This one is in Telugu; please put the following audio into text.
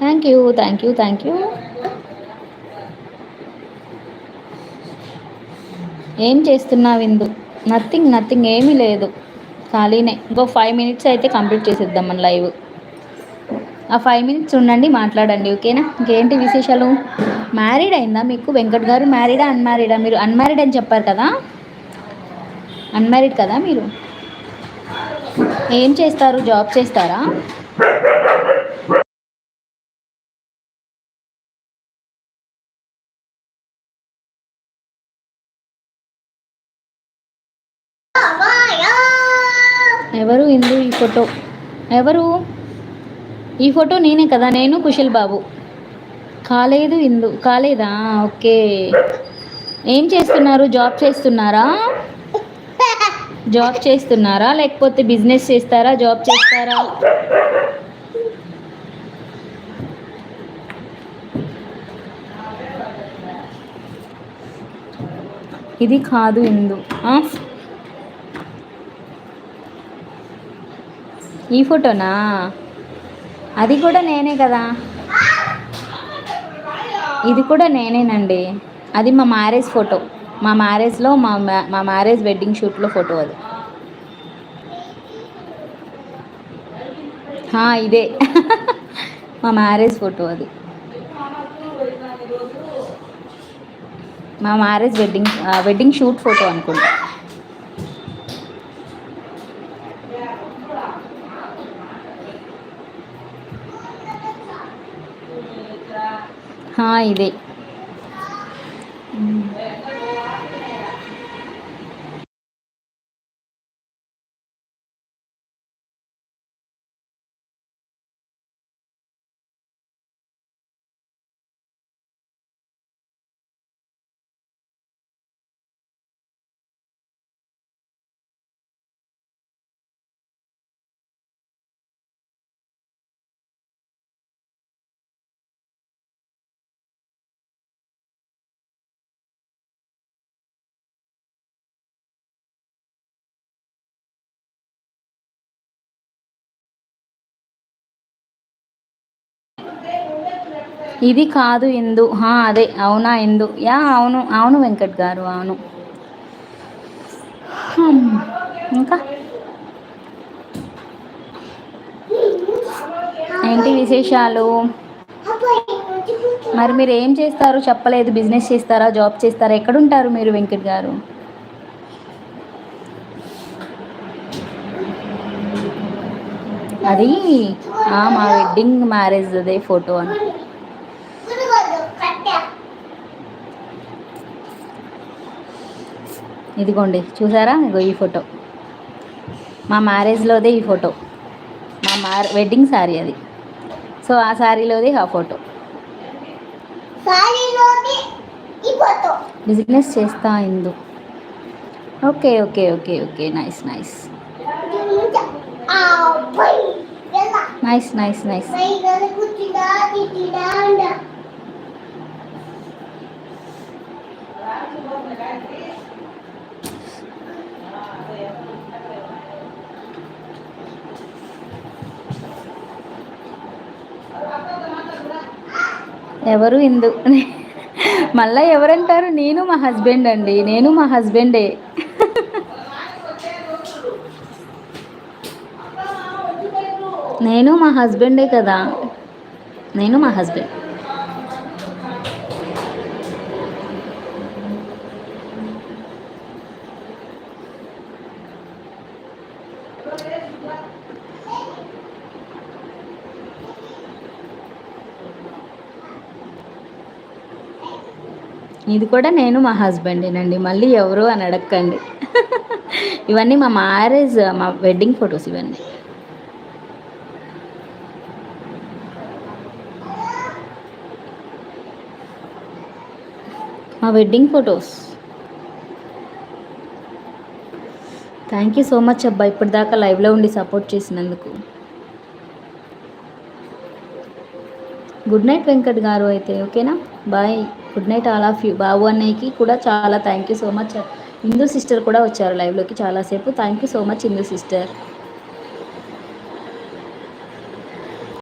Thank you thank you thank you ఏం చేస్తున్నావు ఇందు నథింగ్ నథింగ్ ఏమీ లేదు. ఖాళీనే. ఇంకో ఫైవ్ మినిట్స్ అయితే కంప్లీట్ చేసేద్దాం మన లైవ్ ఆ ఫైవ్ మినిట్స్ ఉండండి మాట్లాడండి ఓకేనా ఇంకేంటి విశేషాలు? మ్యారీడ్ అయిందా మీకు? వెంకట్ గారు మ్యారీడా అన్మ్యారీడా మీరు అన్మ్యారీడ్ అని చెప్పారు కదా? అన్మ్యారీడ్ కదా మీరు? ఏం చేస్తారు? జాబ్ చేస్తారా? ఎవరు ఇందు ఈ ఫోటో? ఎవరు? ఈ ఫోటో నేనే కదా నేను కుశల్ బాబు. కాలేదు ఇందు కాలేదా? ఓకే. ఏం చేస్తున్నారు? జాబ్ చేస్తున్నారా? జాబ్ చేస్తున్నారా? లేకపోతే బిజినెస్ చేస్తారా? జాబ్ చేస్తారా? ఇది కాదు ఇందు. ఈ ఫోటోనా? అది కూడా నేనే కదా. ఇది కూడా నేనేనండి. అది మా మ్యారేజ్ ఫోటో. మా మ్యారేజ్లో మా మా మ్యారేజ్ వెడ్డింగ్ షూట్లో ఫోటో అది. ఇదే. మా మ్యారేజ్ ఫోటో అది. మా marriage wedding wedding shoot photo అనుకుంటా. ఇదే ఇది కాదు ఎందు అదే. అవునా ఎందు యా అవును. అవును వెంకట్ గారు అవును. ఇంకా? ఏంటి విశేషాలు? మరి మీరు ఏం చేస్తారు? చెప్పలేదు. బిజినెస్ చేస్తారా? జాబ్ చేస్తారా? ఎక్కడుంటారు మీరు వెంకట్ గారు? అది మా వెడ్డింగ్ మ్యారేజ్ అదే ఫోటో అని. ఇదిగోండి చూసారా? ఇగో ఈ ఫోటో. మా మ్యారేజ్లోదే ఈ ఫోటో. మా మ్యార వెడ్డింగ్ శారీ అది. సో ఆ శారీలోది ఆ ఫోటో. బిజినెస్ చేస్తా Indu. Okay okay okay okay. Nice nice. Nice nice nice. ఎవరు ఇందు మళ్ళీ ఎవరంటారు? నేను మా హస్బెండ్ అండి. నేను మా హస్బెండే. నేను మా హస్బెండే కదా. నేను మా హస్బెండ్. ఇది కూడా నేను మా హస్బెండేనండి మళ్ళీ ఎవరు అని అడగండి ఇవన్నీ మా మ్యారేజ్ మా వెడ్డింగ్ ఫొటోస్ ఇవన్నీ. మా wedding photos. Thank you so much అబ్బా ఇప్పటిదాకా లైవ్లో ఉండి సపోర్ట్ చేసినందుకు. గుడ్ నైట్ వెంకట్ గారు అయితే ఓకేనా? Bye. Good night all of you. Babu అన్నయ్యకి కూడా చాలా thank you so much. Indu sister కూడా వచ్చారు లైవ్లోకి చాలాసేపు thank you so much Indu sister.